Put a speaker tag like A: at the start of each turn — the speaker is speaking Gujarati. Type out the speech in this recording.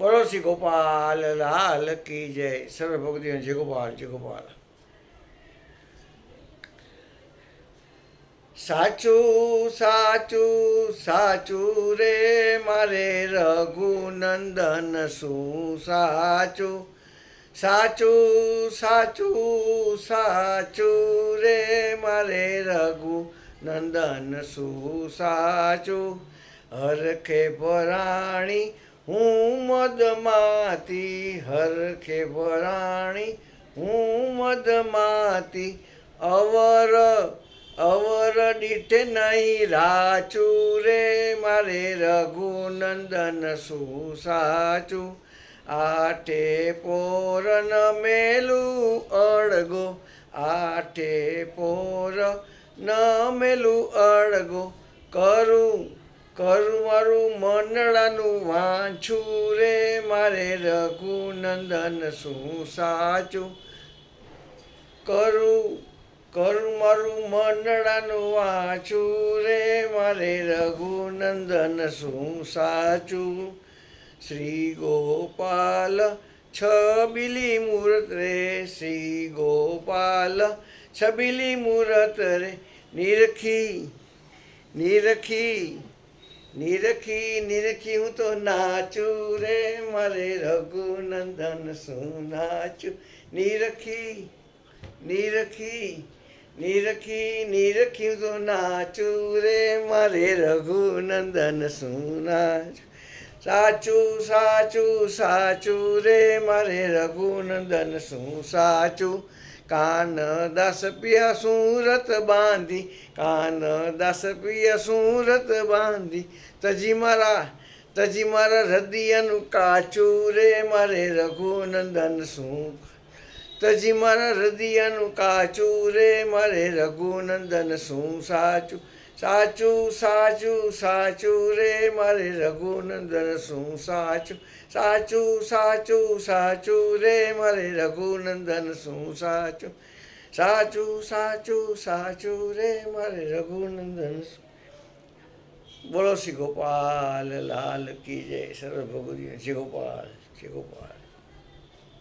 A: બોલો શ્રી ગોપાલ, લાલ કી જય. સર્વ ભક્તિઓ જય ગોપાલ જય ગોપાલ. સાચું સાચું સાચું રે મારે રઘુનંદન, શું સાચું? સાચું સાચું સાચું રે મારે રઘુ નંદન શું સાચું? હરખે પરાણી હું મદમાતી હરખે વરાણી, હું મદમાતી અવર અવર દીઠે નહીં રાચું રે, મારે રઘુનંદન શું સાચું? આઠે પોરન મેલું અડગો આઠે પોર ન મેલું અડગો કરું કરું મારું મંડળાનું વાંચું રે, મારે રઘુનંદન શું સાચું? કરું કરું મારું મંડળાનું વાંચું રે, મારે રઘુનંદન શું સાચું? શ્રી ગોપાલ છબીલી મૂર્ત રે, શ્રી ગોપાલ છબીલી મૂર્ત રે, નિરખી નિરખી નિરખી નિરખી હું તો નાચું રે, મારે રઘુનંદન શું નાચું? નિરખી નિરખી નિરખી નિરખી તો નાચું રે, મારે રઘુનંદન શું નાચું? સાચું સાચું સાચું રે, મારે રઘુનંદન શું સાચું? કાન દાસ પિયા સુરત બાંધી કાન દાસ પિયા સુરત બાંધી. તજી મારા તજી મારા હૃદયનું કાચું રે, મારે રઘુનંદન શું તજી મારા હૃદયનું કાચું રે, મારે રઘુનંદન શું સાચું? સાચું સાચું સાચું રે, મારે રઘુનંદન શું સાચું? સાચું સાચું સાચું રે, મારે રઘુનંદન શું સાચું? સાચું સાચું સાચું રે, મારે રઘુનંદન બોલો શ્રી ગોપાલ, લાલ કી જય સર્વ ભગવતી શ્રી ગોપાલ શ્રી ગોપાલ.